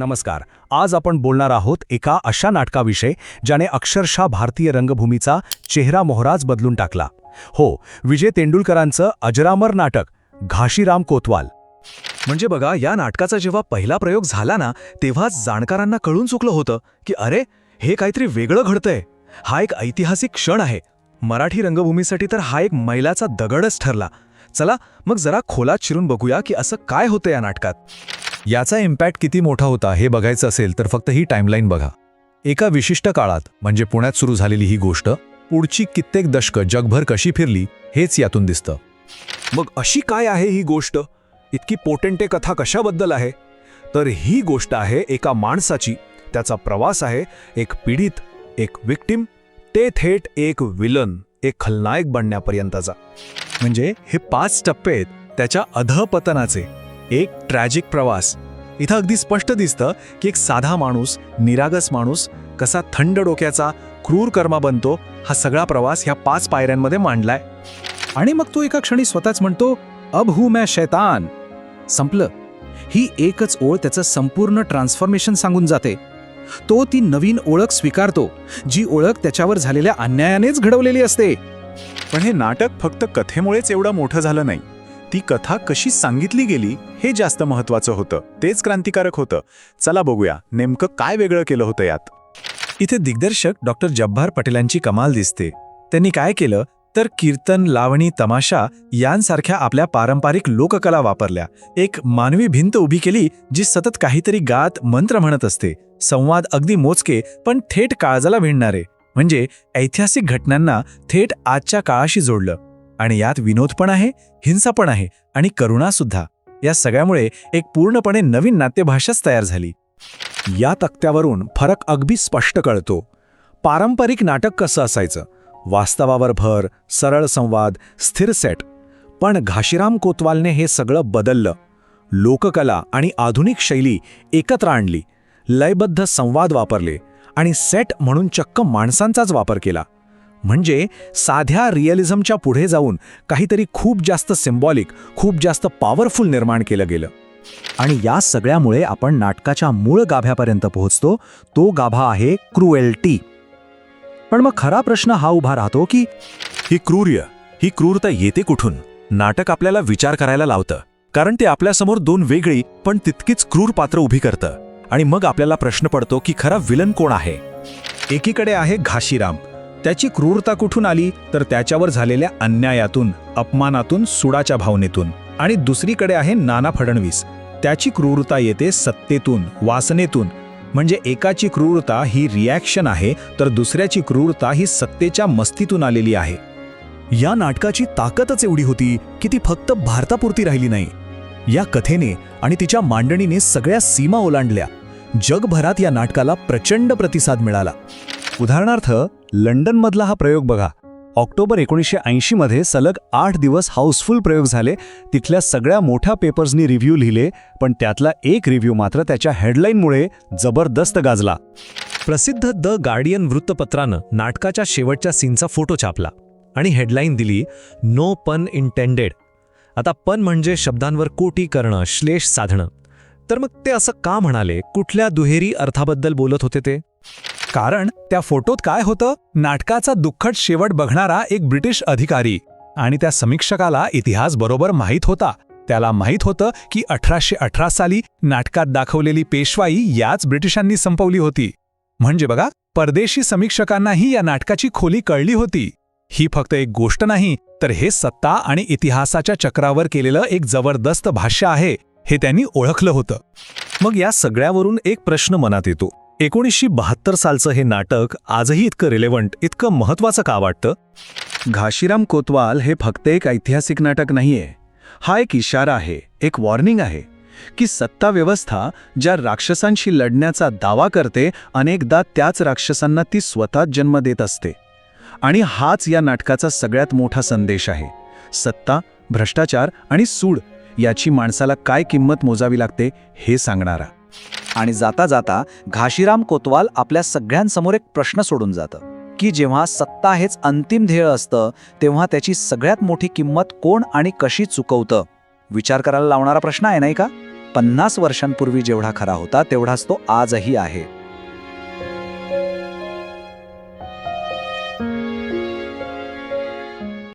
नमस्कार. आज आपण बोलणार आहोत एका अशा नाटकाविषयी ज्याने अक्षरशः भारतीय रंगभूमीचा चेहरा मोहराज बदलून टाकला. हो विजय तेंडुलकरांचं अजरामर नाटक घाशीराम कोतवाल. म्हणजे बघा या नाटकाचा जेव्हा पहिला प्रयोग झाला ना तेव्हाच जाणकारांना कळून चुकलं होतं की अरे हे काहीतरी वेगळं घडतंय. हा एक ऐतिहासिक क्षण आहे. मराठी रंगभूमीसाठी तर हा एक मैलाचा दगडच ठरला. चला मग जरा खोलात शिरून बघूया की असं काय होतं या नाटकात. याचा इम्पॅक्ट किती मोठा होता हे बघायचं असेल तर फक्त ही टाईमलाईन बघा. एका विशिष्ट काळात म्हणजे पुण्यात सुरू झालेली ही गोष्ट पुढची कित्येक दशकं जगभर कशी फिरली हेच यातून दिसतं. मग अशी काय आहे ही गोष्ट? इतकी पोटेंटे कथा कशाबद्दल आहे? तर ही गोष्ट आहे एका माणसाची त्याचा प्रवास आहे एक पीडित एक विक्टिम ते थेट एक विलन एक खलनायक बनण्यापर्यंतचा. म्हणजे हे पाच टप्पे आहेत त्याच्या अधपतनाचे. एक ट्रॅजिक प्रवास. इथं अगदी स्पष्ट दिसतं की एक साधा माणूस निरागस माणूस कसा थंड डोक्याचा क्रूर कर्मा बनतो हा सगळा प्रवास ह्या पाच पायऱ्यांमध्ये मांडलाय. आणि मग तो एका क्षणी स्वतःच म्हणतो अब हू मॅ शैतान. संपलं. ही एकच ओळ त्याचं संपूर्ण ट्रान्सफॉर्मेशन सांगून जाते. तो ती नवीन ओळख स्वीकारतो जी ओळख त्याच्यावर झालेल्या अन्यायानेच घडवलेली असते. पण हे नाटक फक्त कथेमुळेच एवढं मोठं झालं नाही. ती कथा कशी सांगितली गेली हे जास्त महत्वाचं होतं. तेच क्रांतिकारक होतं. चला बघूया नेमकं काय वेगळं केलं होतं यात. इथे दिग्दर्शक डॉक्टर जब्बार पटेलांची कमाल दिसते. त्यांनी काय केलं? तर कीर्तन लावणी तमाशा यांसारख्या आपल्या पारंपरिक लोककला वापरल्या. एक मानवी भिंत उभी केली जी सतत काहीतरी गात मंत्र म्हणत असते. संवाद अगदी मोजके पण थेट काळजाला भिडणारे. म्हणजे ऐतिहासिक घटनांना थेट आजच्या काळाशी जोडलं. आणि यात विनोद पण आहे हिंसा पण आहे आणि करुणा सुद्धा. या सगळ्यामुळे एक पूर्णपणे नवीन नाट्यभाषाच तयार झाली. या तक्त्यावरून फरक अगदी स्पष्ट कळतो. पारंपरिक नाटक कसं असायचं? वास्तवावर भर सरळ संवाद स्थिर सेट. पण घाशीराम कोतवालने हे सगळं बदललं. लोककला आणि आधुनिक शैली एकत्र आणली. लयबद्ध संवाद वापरले आणि सेट म्हणून चक्क माणसांचाच वापर केला. म्हणजे साध्या रिअलिझमच्या पुढे जाऊन काहीतरी खूप जास्त सिम्बॉलिक खूप जास्त पॉवरफुल निर्माण केलं गेलं. आणि या सगळ्यामुळे आपण नाटकाच्या मूळ गाभ्यापर्यंत पोहोचतो तो गाभा आहे क्रुएल्टी पण मग खरा प्रश्न हा उभा राहतो की ही क्रूर्य ही क्रूरता येते कुठून? नाटक आपल्याला विचार करायला लावतं. कारण ते आपल्यासमोर दोन वेगळी पण तितकीच क्रूर पात्र उभी करतं. आणि मग आपल्याला प्रश्न पडतो की खरा विलन कोण आहे? एकीकडे आहे घाशीराम. त्याची क्रूरता कुठून आली? तर त्याच्यावर झालेल्या अन्यायातून अपमानातून सुडाच्या भावनेतून. आणि दुसरीकडे आहे नाना फडणवीस. त्याची क्रूरता येते सत्तेतून वासनेतून. म्हणजे एकाची क्रूरता ही रिॲक्शन आहे तर दुसऱ्याची क्रूरता ही सत्तेच्या मस्तीतून आलेली आहे. या नाटकाची ताकदच एवढी होती की ती फक्त भारतापुरती राहिली नाही. या कथेने आणि तिच्या मांडणीने सगळ्या सीमा ओलांडल्या. जगभरात या नाटकाला प्रचंड प्रतिसाद मिळाला. उदाहरणार्थ लंडनमधला हा प्रयोग बघा. ऑक्टोबर एकोणीसशे ऐंशीमध्ये सलग आठ दिवस हाऊसफुल प्रयोग झाले. तिथल्या सगळ्या मोठ्या पेपर्सनी रिव्ह्यू लिहिले पण त्यातला एक रिव्ह्यू मात्र त्याच्या हेडलाईनमुळे जबरदस्त गाजला. प्रसिद्ध द गार्डियन वृत्तपत्रानं नाटकाच्या शेवटच्या सीनचा फोटो छापला आणि हेडलाईन दिली नो पन इंटेंडेड. आता पन म्हणजे शब्दांवर कोटी करणं श्लेष साधणं. तर मग ते असं का म्हणाले? कुठल्या दुहेरी अर्थाबद्दल बोलत होते ते? कारण त्या फोटोत काय होतं? नाटकाचा दुःखद शेवट बघणारा एक ब्रिटिश अधिकारी. आणि त्या समीक्षकाला इतिहास बरोबर माहीत होता. त्याला माहीत होतं की अठराशे अठरा साली नाटकात दाखवलेली पेशवाई याच ब्रिटिशांनी संपवली होती. म्हणजे बघा परदेशी समीक्षकांनाही या नाटकाची खोली कळली होती. ही फक्त एक गोष्ट नाही तर हे सत्ता आणि इतिहासाच्या चक्रावर केलेलं एक जबरदस्त भाष्य आहे हे त्यांनी ओळखलं होतं. मग या सगळ्यावरून एक प्रश्न मनात येतो. एकोणीसशे बहात्तर सालचं हे नाटक आजही इतकं रिलेव्हंट इतकं महत्वाचं का वाटतं? घाशीराम कोतवाल हे फक्त एक ऐतिहासिक नाटक नाहीये. हा एक इशारा आहे एक वॉर्निंग आहे की सत्ता व्यवस्था ज्या राक्षसांशी लढण्याचा दावा करते अनेकदा त्याच राक्षसांना ती स्वतःच जन्म देत असते. आणि हाच या नाटकाचा सगळ्यात मोठा संदेश आहे. सत्ता भ्रष्टाचार आणि सूड याची माणसाला काय किंमत मोजावी लागते हे सांगणारा. आणि जाता जाता घाशीराम कोतवाल आपल्या सगळ्यांसमोर एक प्रश्न सोडून जातं की जेव्हा सत्ता हेच अंतिम ध्येय असतं तेव्हा त्याची सगळ्यात मोठी किंमत कोण आणि कशी चुकवतं? विचार करायला लावणारा प्रश्न आहे नाही का? पन्नास वर्षांपूर्वी जेवढा खरा होता तेवढाच तो आजही आहे.